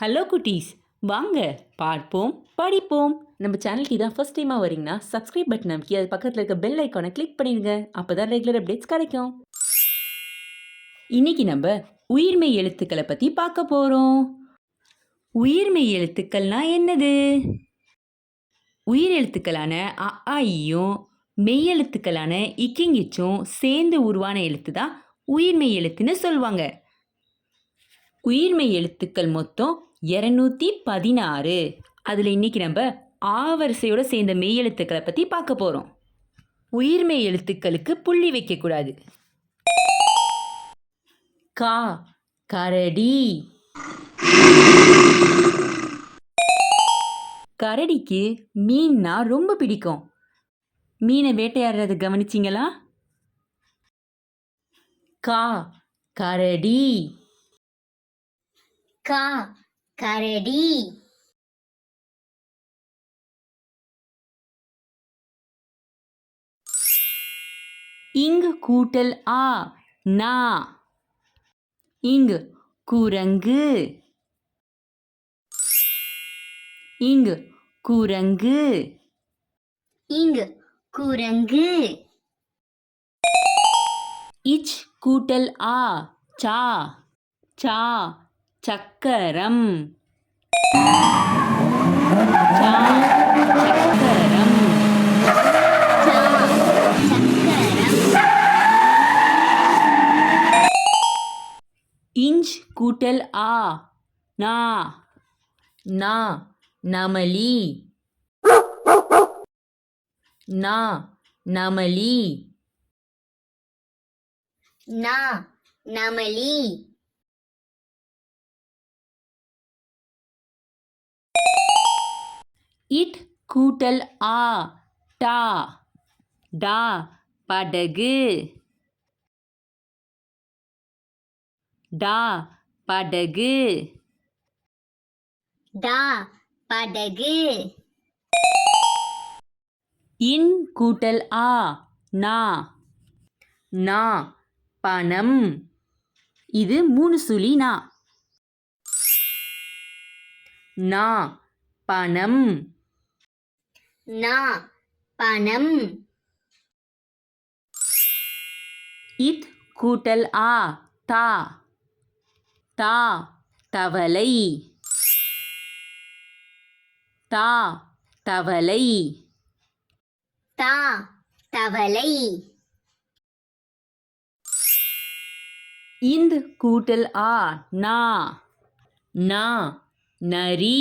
Hello குட்டீஸ். வாங்க பார்ப்போம் படிப்போம். நம்ம சேனலுக்கு இதான் ஃபஸ்ட் டைமாக வரீங்கன்னா சப்ஸ்கிரைப் பட்டன் அமைக்கி அது பக்கத்தில் இருக்க பெல் ஐக்கானை கிளிக் பண்ணிடுங்க. அப்போ தான் ரெகுலர் அப்டேட்ஸ் கிடைக்கும். இன்றைக்கி நம்ம உயிர்மெய் எழுத்துக்களை பற்றி பார்க்க போகிறோம் உயிர்மை எழுத்துக்கள்னா என்னது? உயிர் எழுத்துக்களான அ ஆயும் மெய்யெழுத்துக்களான மெய் எழுத்துக்களான இக்கிங்கிச்சும் சேர்ந்து உருவான எழுத்து தான் உயிர்மெய் எழுத்துன்னு சொல்லுவாங்க. உயிர்மெய் எழுத்துக்கள் மொத்தம் இரநூத்தி பதினாறு. அதில் இன்னைக்கு நம்ம ஆவரிசையோட சேர்ந்த மெய் எழுத்துக்களை பற்றி பார்க்க போகிறோம் உயிர்மெய் எழுத்துக்களுக்கு புள்ளி வைக்கக்கூடாது கா கரடி. கரடிக்கு மீன்னா ரொம்ப பிடிக்கும். மீனை வேட்டையாடுறத கவனிச்சிங்களா? கா கரடி. கா கரடி. இங்கு கூட்டல் ஆ நா. இங்கு குரங்கு. இங்கு குரங்கு. இங்கு குரங்கு. இச் கூட்டல் ஆ சா. சா. சக்கரம். சக்கரம். இஞ்ச் கூட்டல் ஆ. நா. நா நமலி. நா நமலி. நா நமலி. இட் கூட்டல் ஆ டா டா படகு. டா படகு. டா படகு. இன் கூட்டல் ஆ நா. நா பணம். இது மூணு சுழி நா. நா பணம். நா பணம். இத் கூட்டல் ஆ தா. தா தவளை. தா தவளை. தா தவளை. இந்து கூட்டல் ஆ நா. நா நரி.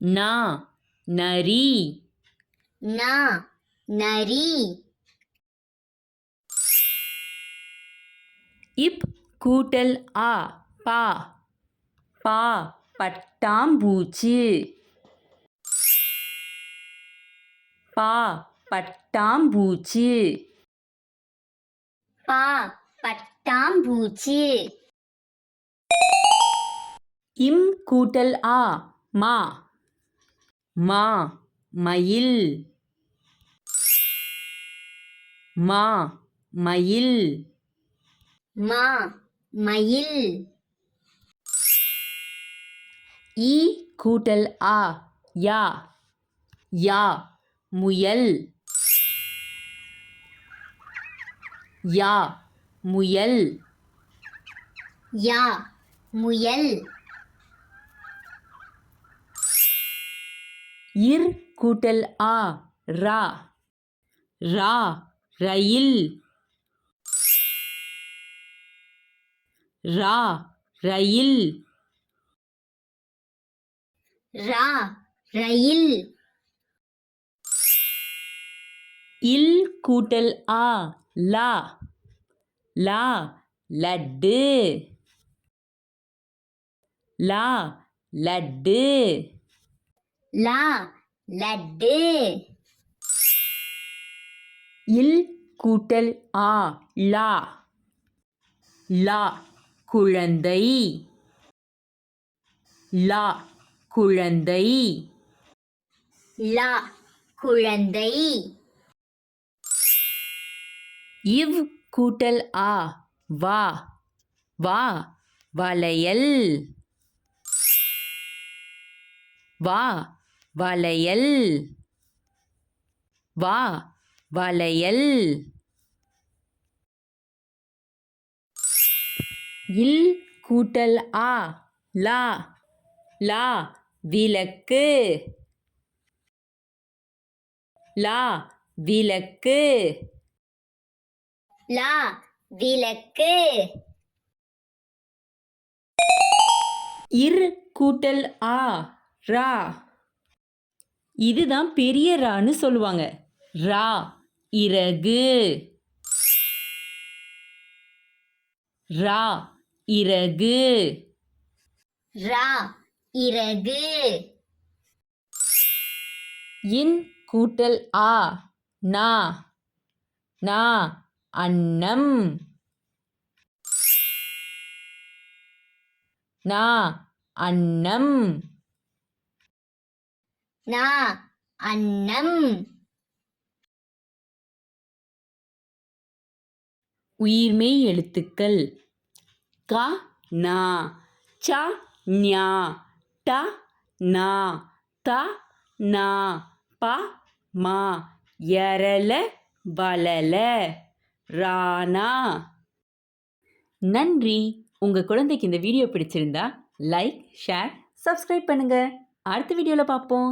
நா நரி. நா நரி. இப் கூட்டல் ஆ பா. பா பட்டாம்பூச்சி. பா பட்டாம்பூச்சி. பா பட்டாம்பூச்சி. இம் கூட்டல் ஆ மா. மா மயில். மா மயில். மா மயில். ஈ கூட்டல் ஆ யா. யா முயல். யா முயல். யா முயல். இர் கூட்டல் ஆ ரா. ரா ரயில். ரா ரயில். ரா ரயில். இல் கூட்டல் ஆ லா. லா லட்டு. லா லட்டு. லா லட்டு. இல் கூட்டல் ஆ லா. லா குழந்தை. லா குழந்தை. லா குழந்தை. இவ் கூட்டல் ஆ வா. வா வளையல். வா வளையல். வா வளையல். இல் கூட்டல் ஆ லா லா விளக்கு. லா விளக்கு. லா விளக்கு. இர் கூட்டல் ஆ ரா. இதுதான் பெரிய ரான்னு சொல்லுவாங்க. ரா இறகு. ரா இறகு. ரா இறகு. இன் கூட்டல் ஆ நா. நா அன்னம். நா அன்னம். నా అన్నం உயிர்மெய் எழுத்துக்கள். க நா. ச ஞா. ட நா. த நா. ப மா. எரல வளல ராணா. நன்றி. உங்கள் குழந்தைக்கு இந்த வீடியோ பிடிச்சிருந்தா லைக் ஷேர் சப்ஸ்கிரைப் பண்ணுங்க. அடுத்த வீடியோவில் பார்ப்போம்